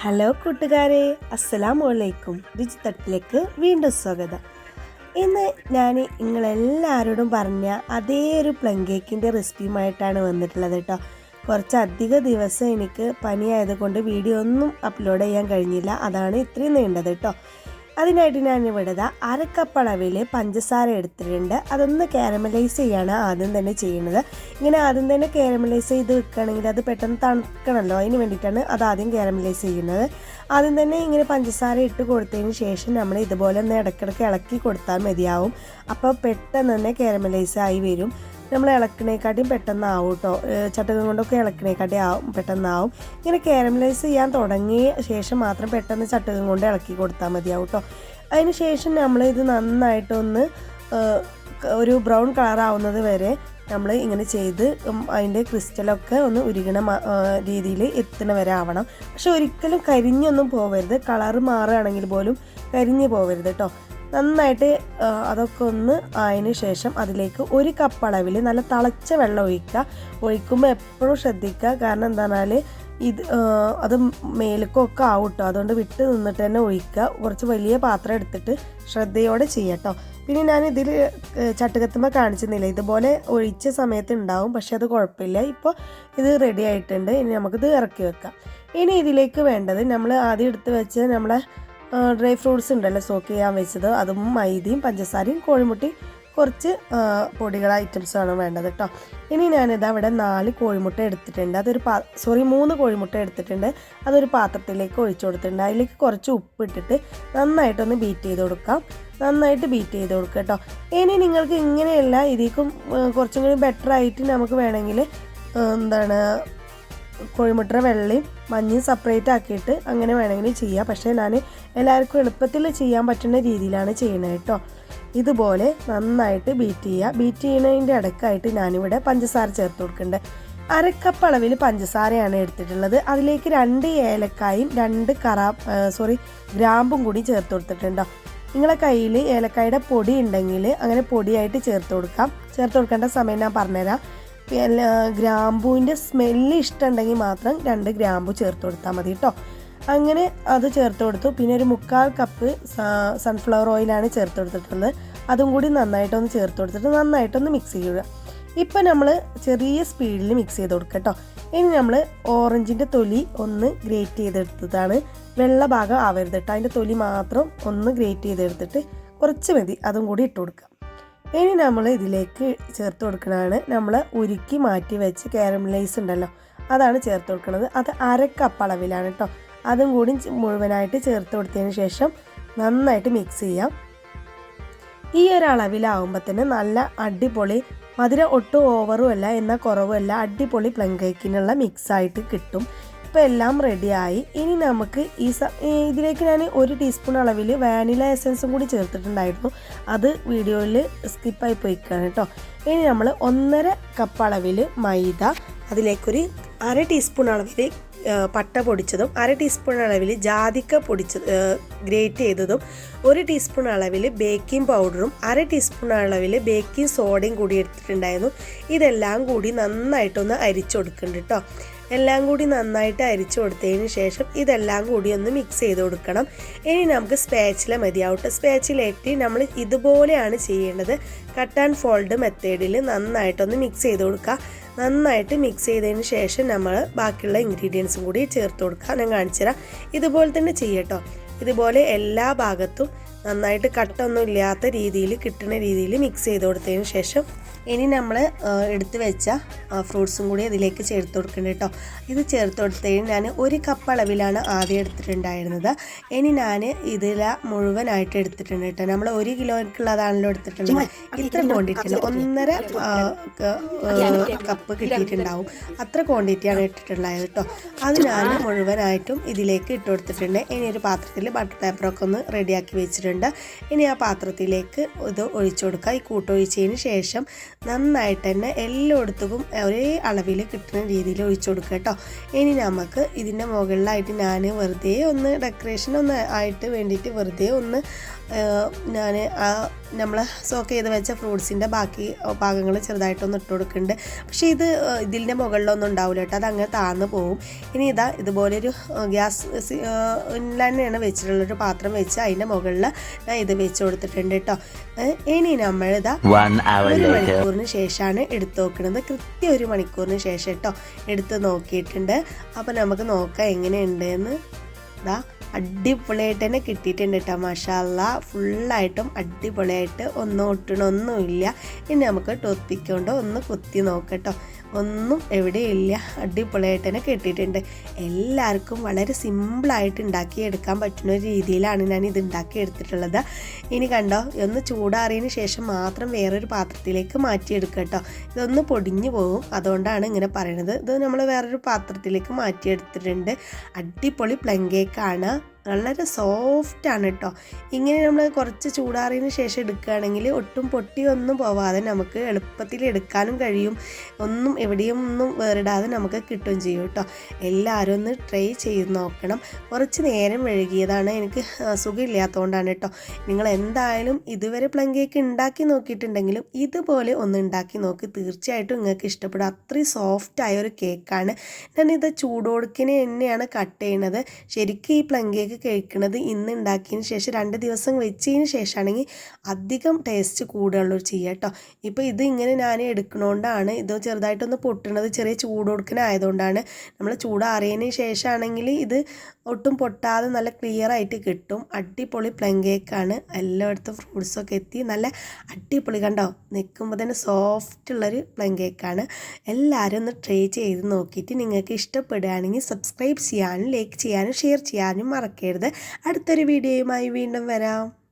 Hello കൂട്ടുകാരെ അസ്സലാമു അലൈക്കും രുചി തട്ടിലേക്ക് വീണ്ടും സ്വാഗതം. ഇന്ന് ഞാൻ നിങ്ങളെല്ലാവരോടും പറഞ്ഞ അതേ ഒരു പ്ലം കേക്കിന്റെ റെസിപ്പിയുമായിട്ടാണ് വന്നിട്ടുള്ളത് കേട്ടോ കുറച്ചധിക ദിവസം എനിക്ക് പനിയായതുകൊണ്ട് വീഡിയോ ഒന്നും അപ്ലോഡ് ചെയ്യാൻ കഴിഞ്ഞില്ല. അതാണ് ഇത്രയും നീണ്ടത് കേട്ടോ അതിനായിട്ട് ഞാൻ ഇവിടെ ദാ അര കപ്പ് അളവിൽ പഞ്ചസാര എടുത്തിട്ടുണ്ട്. അതൊന്ന് കാരമലൈസ് ചെയ്യാണ് ആദ്യം തന്നെ ചെയ്യുന്നത്. ഇങ്ങനെ ആദ്യം തന്നെ കാരമലൈസ് ചെയ്ത് വെക്കുകയാണെങ്കിൽ അത് പെട്ടെന്ന് തണുക്കണമല്ലോ അതിന് വേണ്ടിയിട്ടാണ് അത് ആദ്യം കാരമലൈസ് ചെയ്യുന്നത്. ആദ്യം തന്നെ ഇങ്ങനെ പഞ്ചസാര ഇട്ട് കൊടുത്തതിന് ശേഷം നമ്മൾ ഇതുപോലെ ഒന്ന് ഇടയ്ക്കിടയ്ക്ക് ഇളക്കി കൊടുത്താൽ മതിയാവും. അപ്പോൾ പെട്ടെന്ന് തന്നെ കാരമലൈസ് ആയി വരും. നമ്മൾ ഇളക്കണേക്കാട്ടിയും പെട്ടെന്നാവും കേട്ടോ. ചട്ടകം കൊണ്ടൊക്കെ ഇളക്കണേക്കാട്ടി ആവും പെട്ടെന്നാവും. ഇങ്ങനെ കാരമലൈസ് ചെയ്യാൻ തുടങ്ങിയ ശേഷം മാത്രം പെട്ടെന്ന് ചട്ടകം കൊണ്ട് ഇളക്കി കൊടുത്താൽ മതിയാവും കേട്ടോ. അതിന് ശേഷം നമ്മൾ ഇത് നന്നായിട്ടൊന്ന് ഒരു ബ്രൗൺ കളർ ആവുന്നത് വരെ നമ്മൾ ഇങ്ങനെ ചെയ്ത് അതിന്റെ ക്രിസ്റ്റലൊക്കെ ഒന്ന് ഉരുകണ രീതിയിൽ എത്തണ വരെ ആവണം. പക്ഷെ ഒരിക്കലും കരിഞ്ഞൊന്നും പോവരുത്. കളറ് മാറുകയാണെങ്കിൽ പോലും കരിഞ്ഞ് പോവരുത് കേട്ടോ. നന്നായിട്ട് അതൊക്കെ ഒന്ന് ആയതിനു ശേഷം അതിലേക്ക് ഒരു കപ്പ് അളവിൽ നല്ല തിളച്ച വെള്ളം ഒഴിക്കുക. ഒഴിക്കുമ്പോൾ എപ്പോഴും ശ്രദ്ധിക്കുക. കാരണം എന്താണെന്നാൽ ഇത് അത് മേലക്കൊക്കെ ആവും കേട്ടോ അതുകൊണ്ട് വിട്ട് നിന്നിട്ട് തന്നെ ഒഴിക്കുക. കുറച്ച് വലിയ പാത്രം എടുത്തിട്ട് ശ്രദ്ധയോടെ ചെയ്യട്ടോ പിന്നെ ഞാൻ ഇതിൽ ചട്ടുകത്തുമ്പോൾ കാണിച്ചിരുന്നില്ല? ഇതുപോലെ ഒഴിച്ച സമയത്ത് ഉണ്ടാവും. പക്ഷെ അത് കുഴപ്പമില്ല. ഇപ്പോൾ ഇത് റെഡി ആയിട്ടുണ്ട്. ഇനി നമുക്കിത് ഇറക്കി വെക്കാം. ഇനി ഇതിലേക്ക് വേണ്ടത് നമ്മൾ ആദ്യം എടുത്ത് വെച്ച് നമ്മളെ ഡ്രൈ ഫ്രൂട്ട്സ് ഉണ്ടല്ലോ സോക്ക് ചെയ്യാൻ വെച്ചത്. അതും മൈദയും പഞ്ചസാരയും കോഴിമുട്ടി കുറച്ച് പൊടികൾ ഐറ്റംസാണ് വേണ്ടത് കേട്ടോ ഇനി ഞാനിത് അവിടെ നാല് കോഴിമുട്ട എടുത്തിട്ടുണ്ട്. അതൊരു പാ സോറി മൂന്ന് കോഴിമുട്ട എടുത്തിട്ടുണ്ട്. അതൊരു പാത്രത്തിലേക്ക് ഒഴിച്ചു കൊടുത്തിട്ടുണ്ട്. അതിലേക്ക് കുറച്ച് ഉപ്പ് ഇട്ടിട്ട് നന്നായിട്ടൊന്ന് ബീറ്റ് ചെയ്ത് കൊടുക്കാം. നന്നായിട്ട് ബീറ്റ് ചെയ്ത് കൊടുക്കുക കേട്ടോ ഇനി നിങ്ങൾക്ക് ഇങ്ങനെയല്ല ഇതിക്കും കുറച്ചും കൂടി ബെറ്റർ ആയിട്ട് നമുക്ക് വേണമെങ്കിൽ എന്താണ് കോഴിമുട്ട വെള്ളയും മഞ്ഞയും സെപ്പറേറ്റ് ആക്കിയിട്ട് അങ്ങനെ വേണമെങ്കിൽ ചെയ്യാം. പക്ഷേ ഞാൻ എല്ലാവർക്കും എളുപ്പത്തിൽ ചെയ്യാൻ പറ്റുന്ന രീതിയിലാണ് ചെയ്യുന്നത് കേട്ടോ. ഇതുപോലെ നന്നായിട്ട് ബീറ്റ് ചെയ്യുക. ബീറ്റ് ചെയ്യുന്നതിന്റെ ഇടക്കായിട്ട് ഞാനിവിടെ പഞ്ചസാര ചേർത്ത് കൊടുക്കുന്നുണ്ട്. അരക്കപ്പ് അളവിൽ പഞ്ചസാരയാണ് എടുത്തിട്ടുള്ളത്. അതിലേക്ക് രണ്ട് ഏലക്കായും രണ്ട് കറാ സോറി ഗ്രാമ്പും കൂടി ചേർത്ത് കൊടുത്തിട്ടുണ്ടോ നിങ്ങളെ കയ്യിൽ ഏലക്കായുടെ പൊടി ഉണ്ടെങ്കിൽ അങ്ങനെ പൊടിയായിട്ട് ചേർത്ത് കൊടുക്കാം. ചേർത്ത് കൊടുക്കേണ്ട സമയം ഞാൻ പറഞ്ഞുതരാം. പിന്നെ ഗ്രാമ്പൂവിന്റെ സ്മെല്ല് ഇഷ്ടമുണ്ടെങ്കിൽ മാത്രം രണ്ട് ഗ്രാമ്പു ചേർത്ത് കൊടുത്താൽ മതി കേട്ടോ. അങ്ങനെ അത് ചേർത്ത് കൊടുത്തു. പിന്നെ ഒരു മുക്കാൽ കപ്പ് സൺഫ്ലവർ ഓയിലാണ് ചേർത്ത് കൊടുത്തിട്ടുള്ളത്. അതും കൂടി നന്നായിട്ടൊന്ന് ചേർത്ത് കൊടുത്തിട്ട് നന്നായിട്ടൊന്ന് മിക്സ് ചെയ്യുക. ഇപ്പം നമ്മൾ ചെറിയ സ്പീഡിൽ മിക്സ് ചെയ്ത് കൊടുക്കുക കേട്ടോ. ഇനി നമ്മൾ ഓറഞ്ചിന്റെ തൊലി ഒന്ന് ഗ്രേറ്റ് ചെയ്തെടുത്തതാണ്. വെള്ള ഭാഗം ആവരുത് കേട്ടോ. അതിന്റെ തൊലി മാത്രം ഒന്ന് ഗ്രേറ്റ് ചെയ്തെടുത്തിട്ട് കുറച്ച് മതി. അതും കൂടി ഇട്ട് കൊടുക്കാം ഇനി നമ്മൾ ഇതിലേക്ക് ചേർത്ത് കൊടുക്കണതാണ്. നമ്മൾ ഉരുക്കി മാറ്റി വെച്ച് കാരമലൈസ് ഉണ്ടല്ലോ അതാണ് ചേർത്ത് കൊടുക്കുന്നത് അത് അര കപ്പ് അളവിലാണ് കേട്ടോ അതും കൂടി മുഴുവനായിട്ട് ചേർത്ത് കൊടുത്തതിന് ശേഷം നന്നായിട്ട് മിക്സ് ചെയ്യാം. ഈ ഒരു അളവിലാവുമ്പോൾ തന്നെ നല്ല അടിപൊളി മധുരം ഒട്ടും ഓവറും അല്ല എന്നാൽ കുറവുമല്ല അടിപൊളി പ്ലം കേക്കിനുള്ള മിക്സായിട്ട് കിട്ടും. ഇപ്പോൾ എല്ലാം റെഡിയായി ഇനി നമുക്ക് ഈ ഇതിലേക്ക് ഞാൻ ഒരു ടീസ്പൂൺ അളവിൽ വാനില എസൻസും കൂടി ചേർത്തിട്ടുണ്ടായിരുന്നു. അത് വീഡിയോയിൽ സ്കിപ്പായി പോയിക്കാണ് കേട്ടോ ഇനി നമ്മൾ ഒന്നര കപ്പ് അളവിൽ മൈദ അതിലേക്കൊരു അര ടീസ്പൂൺ അളവിൽ പട്ട പൊടിച്ചതും അര ടീസ്പൂൺ അളവിൽ ജാതിക്ക പൊടിച്ച ഗ്രേറ്റ് ചെയ്തതും ഒരു ടീസ്പൂൺ അളവിൽ ബേക്കിംഗ് പൗഡറും അര ടീസ്പൂൺ അളവിൽ ബേക്കിംഗ് സോഡയും കൂടി എടുത്തിട്ടുണ്ടായിരുന്നു. ഇതെല്ലാം കൂടി നന്നായിട്ടൊന്ന് അരിച്ചു കൊടുക്കുന്നുണ്ട് കേട്ടോ എല്ലാം കൂടി നന്നായിട്ട് അരിച്ചു കൊടുത്തതിന് ശേഷം ഇതെല്ലാം കൂടി ഒന്ന് മിക്സ് ചെയ്ത് കൊടുക്കണം. ഇനി നമുക്ക് സ്പാച്ചില മതിയാവട്ടെ സ്പാച്ചിലേറ്റി നമ്മൾ ഇതുപോലെയാണ് ചെയ്യേണ്ടത്. കട്ട് ആൻഡ് ഫോൾഡ് മെത്തേഡിൽ നന്നായിട്ടൊന്ന് മിക്സ് ചെയ്ത് കൊടുക്കുക. നന്നായിട്ട് മിക്സ് ചെയ്തതിന് ശേഷം നമ്മൾ ബാക്കിയുള്ള ഇൻഗ്രീഡിയൻസും കൂടി ചേർത്ത് കൊടുക്കുക. ഞാൻ കാണിച്ചു തരാം ഇതുപോലെ തന്നെ ചെയ്യട്ടോ. ഇതുപോലെ എല്ലാ ഭാഗത്തും നന്നായിട്ട് കട്ടൊന്നും ഇല്ലാത്ത രീതിയിൽ കിട്ടുന്ന രീതിയിൽ മിക്സ് ചെയ്ത് കൊടുത്തതിന് ശേഷം ഇനി നമ്മൾ എടുത്തു വെച്ച ഫ്രൂട്ട്സും കൂടി അതിലേക്ക് ചേർത്ത് കൊടുക്കുന്നുണ്ട് കേട്ടോ ഇത് ചേർത്ത് കൊടുത്തതിന് ഞാൻ ഒരു കപ്പ് അളവിലാണ് ആദ്യം എടുത്തിട്ടുണ്ടായിരുന്നത്. ഇനി ഞാൻ ഇതിൽ മുഴുവനായിട്ട് എടുത്തിട്ടുണ്ട് കേട്ടോ നമ്മൾ ഒരു കിലോയ്ക്കുള്ളതാണല്ലോ എടുത്തിട്ടുള്ളത്. ഇത്ര ക്വാണ്ടിറ്റി ഒന്നര കപ്പ് കിട്ടിയിട്ടുണ്ടാവും. അത്ര ക്വാണ്ടിറ്റിയാണ് ഇട്ടിട്ടുള്ളത് കേട്ടോ അത് ഞാൻ മുഴുവനായിട്ടും ഇതിലേക്ക് ഇട്ട് കൊടുത്തിട്ടുണ്ട്. ഇനി ഒരു പാത്രത്തിൽ ബട്ടർ പേപ്പറൊക്കെ ഒന്ന് റെഡിയാക്കി വെച്ചിട്ടുണ്ട്. ഇനി ആ പാത്രത്തിലേക്ക് ഇത് ഒഴിച്ചു കൊടുക്കുക. ഈ കൂട്ടൊഴിച്ചതിന് ശേഷം നന്നായിട്ട് തന്നെ എല്ലായിടത്തും ഒരേ അളവിൽ കിട്ടുന്ന രീതിയിൽ ഒഴിച്ചു കൊടുക്കുക കേട്ടോ. ഇനി നമുക്ക് ഇതിന്റെ മുകളിലായിട്ട് ഞാൻ വെറുതെ ഒന്ന് ഡെക്കറേഷൻ ഒന്ന് ആയിട്ട് വേണ്ടിയിട്ട് വെറുതെ ഒന്ന് ഞാൻ ആ നമ്മൾ സോക്ക് ചെയ്ത് വെച്ച ഫ്രൂട്ട്സിന്റെ ബാക്കി ഭാഗങ്ങൾ ചെറുതായിട്ടൊന്ന് ഇട്ട് കൊടുക്കുന്നുണ്ട് പക്ഷേ ഇത് ഇതിന്റെ മുകളിലൊന്നും ഉണ്ടാവില്ല കേട്ടോ. അത് അങ്ങനെ താഴ്ന്നു പോവും. ഇനി ഇതാ ഇതുപോലെ ഒരു ഗ്യാസ് തന്നെയാണ് വെച്ചിട്ടുള്ളൊരു പാത്രം വെച്ച് അതിന്റെ മുകളിൽ ഞാൻ ഇത് വെച്ച് കൊടുത്തിട്ടുണ്ട് കേട്ടോ. ഇനി നമ്മളിതാ ഒരു മണിക്കൂറിന് ശേഷമാണ് എടുത്തു നോക്കുന്നത് കൃത്യം ഒരു മണിക്കൂറിന് ശേഷം കേട്ടോ എടുത്ത് നോക്കിയിട്ടുണ്ട്. അപ്പോൾ നമുക്ക് നോക്കാം എങ്ങനെയുണ്ട് എന്ന് ഇതാ അടിപൊളിയായിട്ട് തന്നെ കിട്ടിയിട്ടുണ്ട് കേട്ടോ മഷാല ഫുള്ളായിട്ടും അടിപൊളിയായിട്ട് ഒന്നും ഒട്ടണമൊന്നുമില്ല ഇനി നമുക്ക് ടൂത്ത് ഒന്ന് കുത്തി നോക്കട്ടോ ഒന്നും എവിടെയില്ല. അടിപൊളിയായിട്ട് തന്നെ കിട്ടിയിട്ടുണ്ട്. എല്ലാവർക്കും വളരെ സിമ്പിളായിട്ട് ഉണ്ടാക്കിയെടുക്കാൻ പറ്റുന്ന ഒരു രീതിയിലാണ് ഞാൻ ഇത് ഉണ്ടാക്കി എടുത്തിട്ടുള്ളത് ഇനി കണ്ടോ ഒന്ന് ചൂടാറിയതിന് ശേഷം മാത്രം വേറൊരു പാത്രത്തിലേക്ക് മാറ്റിയെടുക്കുക കേട്ടോ ഇതൊന്ന് പൊടിഞ്ഞു പോകും അതുകൊണ്ടാണ് ഇങ്ങനെ പറയുന്നത് ഇത് നമ്മൾ വേറൊരു പാത്രത്തിലേക്ക് മാറ്റിയെടുത്തിട്ടുണ്ട്. അടിപൊളി പ്ലം കേക്കാണ് വളരെ സോഫ്റ്റാണ് കേട്ടോ ഇങ്ങനെ നമ്മൾ കുറച്ച് ചൂടാറിയതിന് ശേഷം എടുക്കുകയാണെങ്കിൽ ഒട്ടും പൊട്ടിയൊന്നും പോവാതെ നമുക്ക് എളുപ്പത്തിൽ എടുക്കാനും കഴിയും. ഒന്നും എവിടെയും ഒന്നും വേറിടാതെ നമുക്ക് കിട്ടുകയും ചെയ്യും കേട്ടോ എല്ലാവരും ഒന്ന് ട്രൈ ചെയ്ത് നോക്കണം. കുറച്ച് നേരം വഴുകിയതാണ് എനിക്ക് സുഖമില്ലാത്തതുകൊണ്ടാണ് കേട്ടോ നിങ്ങൾ എന്തായാലും ഇതുവരെ പ്ലം കേക്ക് ഉണ്ടാക്കി നോക്കിയിട്ടുണ്ടെങ്കിലും ഇതുപോലെ ഒന്ന് ഉണ്ടാക്കി നോക്കി. തീർച്ചയായിട്ടും നിങ്ങൾക്ക് ഇഷ്ടപ്പെടും. അത്രയും സോഫ്റ്റായ ഒരു കേക്കാണ്. ഞാനിത് ചൂടോടുക്കിനെ തന്നെയാണ് കട്ട് ചെയ്യുന്നത്. ശരിക്കും ഈ പ്ലം കേക്ക് കഴിക്കുന്നത് ഇന്ന് ഉണ്ടാക്കിയതിന് ശേഷം രണ്ട് ദിവസം വെച്ചതിന് ശേഷമാണെങ്കിൽ അധികം ടേസ്റ്റ് കൂടുകയുള്ളൂ ചെയ്യുക കേട്ടോ. ഇപ്പോൾ ഇത് ഇങ്ങനെ ഞാൻ എടുക്കണോണ്ടാണ് ഇത് ചെറുതായിട്ടൊന്ന് പൊട്ടണത് ചെറിയ ചൂട് കൊടുക്കണായതുകൊണ്ടാണ് നമ്മൾ ചൂടാറിയതിന് ശേഷമാണെങ്കിൽ ഇത് ഒട്ടും പൊട്ടാതെ നല്ല ക്ലിയർ ആയിട്ട് കിട്ടും. അടിപൊളി പ്ലം കേക്കാണ് എല്ലായിടത്തും ഫ്രൂട്ട്സൊക്കെ എത്തി നല്ല അടിപൊളി കണ്ടോ? നിൽക്കുമ്പോൾ തന്നെ സോഫ്റ്റ് ഉള്ളൊരു പ്ലം കേക്കാണ് എല്ലാവരും ഒന്ന് ട്രൈ ചെയ്ത് നോക്കിയിട്ട് നിങ്ങൾക്ക് ഇഷ്ടപ്പെടുകയാണെങ്കിൽ സബ്സ്ക്രൈബ് ചെയ്യാനും ലൈക്ക് ചെയ്യാനും ഷെയർ ചെയ്യാനും മറക്കരുത്. അടുത്തൊരു വീഡിയോയുമായി വീണ്ടും വരാം.